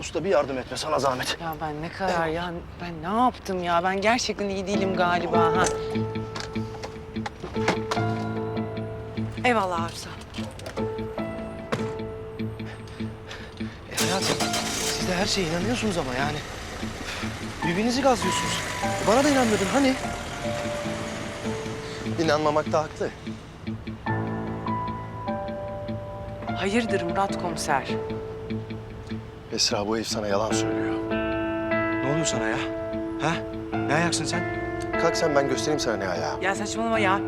Usta bir yardım etme sana zahmet. Ya ben ne kadar ya ben ne yaptım ya ben gerçekten iyi değilim galiba ha. Eyvallah Arsa. E hayatım siz de her şeye inanıyorsunuz ama yani. Birbirinizi gazlıyorsunuz. Bana da inanmıyordun hani? İnanmamakta haklı. Hayırdır Murat komiser? Esra bu herif sana yalan söylüyor. Ne oluyor sana ya? Ha? Ne ayaksın sen? Kalk sen ben göstereyim sana ne ayağı. Ya saçmalama ya.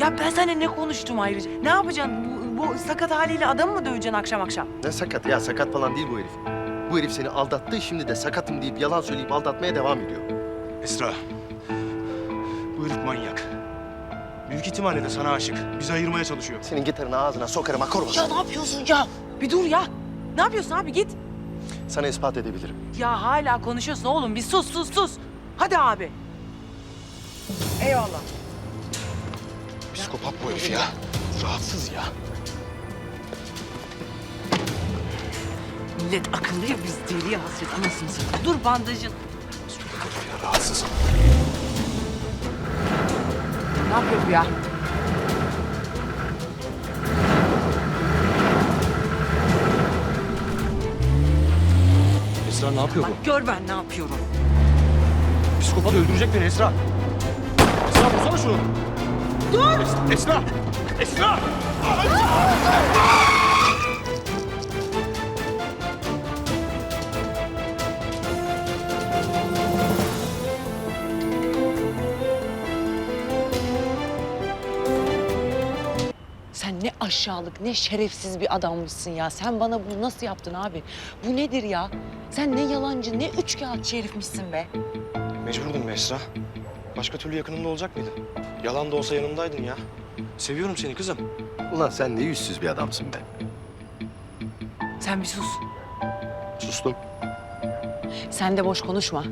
Ya ben seninle ne konuştum ayrıca? Ne yapacaksın? Bu, bu sakat haliyle adamı mı döveceksin akşam akşam? Ne sakat ya sakat falan değil bu herif. Bu herif seni aldattı şimdi de sakatım deyip yalan söyleyip aldatmaya devam ediyor. Esra. Bu herif manyak. Büyük ihtimalle de sana aşık. Bizi ayırmaya çalışıyor. Senin gitarını ağzına sokarım akor Ya basarım. ne yapıyorsun ya? Bir dur ya. Ne yapıyorsun abi git. Sana ispat edebilirim. Ya hala konuşuyorsun oğlum. Bir sus sus sus. Hadi abi. Eyvallah. Psikopat bu herif ya. Rahatsız ya. Millet akıllı ya biz deliye hasret anasını satayım. Dur bandajın. Ya rahatsız. Ne yapıyor bu ya? Ne yapıyor Bak gör ben ne yapıyorum. bu? Psikopat öldürecek beni Esra. Esra vursana şunu. Dur! Esra! Esra! Sen aşağılık, ne şerefsiz bir adammışsın ya. Sen bana bunu nasıl yaptın abi? Bu nedir ya? Sen ne yalancı, ne üçkağıtçı herifmişsin be. Mecburdum be Esra. Başka türlü yakınımda olacak mıydın? Yalan da olsa yanımdaydın ya. Seviyorum seni kızım. Ulan sen ne yüzsüz bir adamsın be. Sen bir sus. Sustum. Sen de boş konuşma.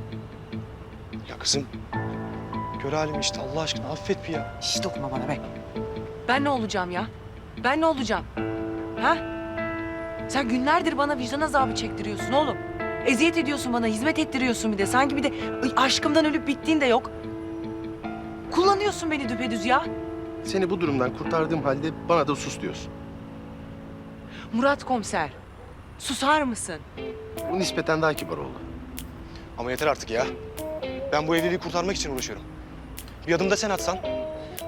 Ya kızım. Gör halimi işte Allah aşkına affet bir ya. Hiç dokunma bana be. Ben ne olacağım ya? Ben ne olacağım? Ha? Sen günlerdir bana vicdan azabı çektiriyorsun oğlum. Eziyet ediyorsun bana, hizmet ettiriyorsun bir de. Sanki bir de aşkımdan ölüp bittiğin de yok. Kullanıyorsun beni düpedüz ya. Seni bu durumdan kurtardığım halde bana da sus diyorsun. Murat komiser, susar mısın? Bu nispeten daha kibar oldu. Ama yeter artık ya. Ben bu evliliği kurtarmak için uğraşıyorum. Bir adım da sen atsan.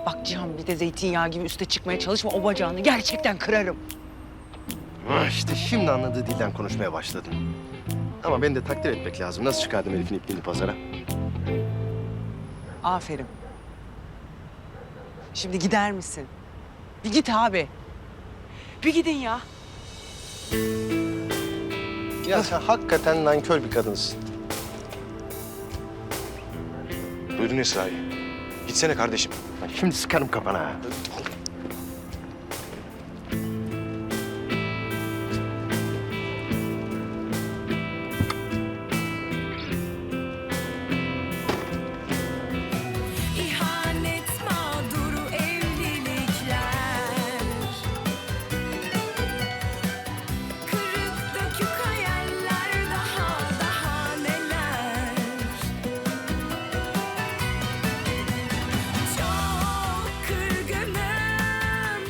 Bak Cihan bir de zeytinyağı gibi üste çıkmaya çalışma. O bacağını gerçekten kırarım. Ah, İşte şimdi anladığı dilden konuşmaya başladın. Ama beni de takdir etmek lazım. Nasıl çıkardım herifin ipliğini pazara? Aferin. Şimdi gider misin? Bir git abi. Bir gidin ya. Ya sen hakikaten nankör bir kadınsın. Duydun Esra'yı. Gitsene kardeşim. Bak şimdi sıkarım kafana ha.